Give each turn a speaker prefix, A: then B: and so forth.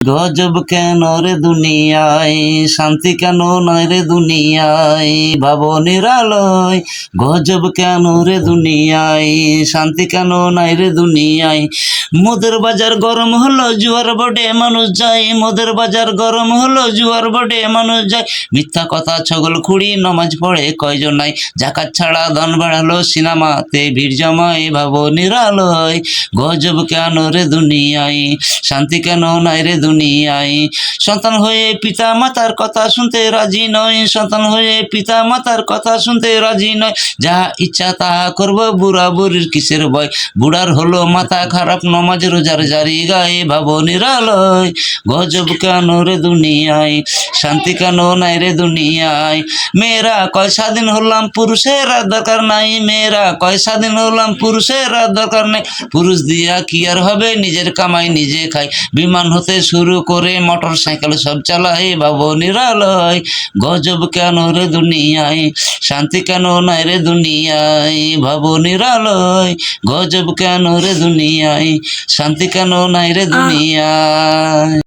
A: গজব কেন রে দুনিয়ায়? শান্তি কেন নয় রে দুনিয়ায়? ভাবো নিরালয় গজব কেন রে দুনিয়ায়? শান্তি কেন নাই রে দুনিয়ায়? মোদের বাজার গরম হলো, জুয়ার বটে মানুষ যায়। মোদের বাজার গরম হলো, জুয়ার বটে মানুষ যায়। মিথ্যা কথা, ছগল খুঁড়ি, নমাজ পড়ে কয়জন নাই? জাকাত ছাড়া ধন বাড়ালো সিনেমাতে, ভিড় জমায় ভাবো নিরালয়। গজব কেন রে দুনিয়ায়? শান্তি কেন নাই রে দুনিয়ায়? সন্তান হয়ে পিতা মাতার কথা শুনতে রাজি নয়। সন্তান হয়ে পিতা মাতার কথা শুনতে রাজি নয়। যাহা ইচ্ছা তাহা করব বুড়া বুড়ির কিসের ভয়? বুড়ার হলো মাথা খারাপ নমাজ রোজার জারি গায়ে ভাবো নিরালয়। গজব কেন রে দুনিয়ায়? শান্তি কেন নাই রে দুনিয়ায়? মেয়েরা কয় স্বাধীন হলাম, পুরুষের দরকার নাই। মেয়েরা কয় স্বাধীন হলাম, পুরুষের দরকার নাই। পুরুষ দিয়া কি আর হবে? নিজের কামাই নিজে খাই বিমান হতে শুরু করে মোটর সাইকেল সব চালাই ভাবো নিরালয়। গজব কেন রে দুনিয়ায়? শান্তি কেন নাই রে দুনিয়ায়? ভাবো নিরালয়। গজব কেন রে দুনিয়ায়? শান্তি কেন নাই রে দুনিয়ায়?